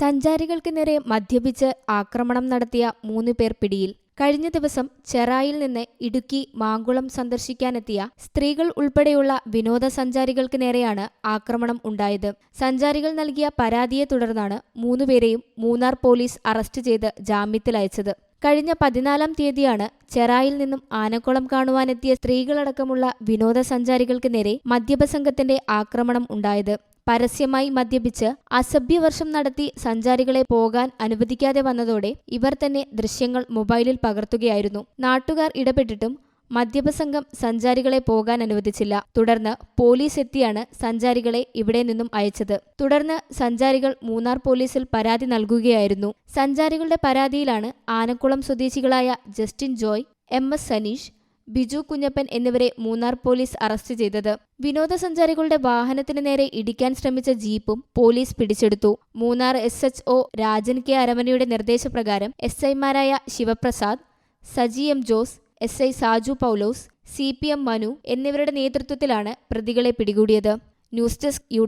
സഞ്ചാരികൾക്ക് നേരെ മദ്യപിച്ച് ആക്രമണം നടത്തിയ മൂന്ന് പേർ പിടിയിൽ. കഴിഞ്ഞ ദിവസം ചെറായിൽ നിന്ന് ഇടുക്കി മാങ്കുളം സന്ദർശിക്കാനെത്തിയ സ്ത്രീകൾ ഉൾപ്പെടെയുള്ള വിനോദസഞ്ചാരികൾക്ക് നേരെയാണ് ആക്രമണം ഉണ്ടായത്. സഞ്ചാരികൾ നൽകിയ പരാതിയെ തുടർന്നാണ് മൂന്നുപേരെയും മൂന്നാർ പോലീസ് അറസ്റ്റ് ചെയ്ത് ജാമ്യത്തിലയച്ചത് കഴിഞ്ഞ പതിനാലാം തീയതിയാണ് ചെറായിൽ നിന്നും ആനക്കുളം കാണുവാനെത്തിയ സ്ത്രീകളടക്കമുള്ള വിനോദസഞ്ചാരികൾക്ക് നേരെ മദ്യപസംഘത്തിന്റെ ആക്രമണം ഉണ്ടായത്. പരസ്യമായി മദ്യപിച്ച് അസഭ്യവർഷം നടത്തി സഞ്ചാരികളെ പോകാൻ അനുവദിക്കാതെ വന്നതോടെ ഇവർ തന്നെ ദൃശ്യങ്ങൾ മൊബൈലിൽ പകർത്തുകയായിരുന്നു. നാട്ടുകാർ ഇടപെട്ടിട്ടും മദ്യപസംഘം സഞ്ചാരികളെ പോകാൻ അനുവദിച്ചില്ല. തുടർന്ന് പോലീസ് എത്തിയാണ് സഞ്ചാരികളെ ഇവിടെ നിന്നും അയച്ചത്. തുടർന്ന് സഞ്ചാരികൾ മൂന്നാർ പോലീസിൽ പരാതി നൽകുകയായിരുന്നു. സഞ്ചാരികളുടെ പരാതിയിലാണ് ആനക്കുളം സ്വദേശികളായ Justin Joy M S Saneesh Biju Kunjappan എന്നിവരെ മൂന്നാർ പോലീസ് അറസ്റ്റ് ചെയ്തത്. വിനോദസഞ്ചാരികളുടെ വാഹനത്തിന് നേരെ ഇടിക്കാൻ ശ്രമിച്ച ജീപ്പും പോലീസ് പിടിച്ചെടുത്തു. Munnar S H O Rajan K അരമനയുടെ നിർദ്ദേശപ്രകാരം എസ് ഐമാരായ Sivaprasad Saji M Jose S I Saju Paulose C P M Manu എന്നിവരുടെ നേതൃത്വത്തിലാണ് പ്രതികളെ പിടികൂടിയത്. News desk U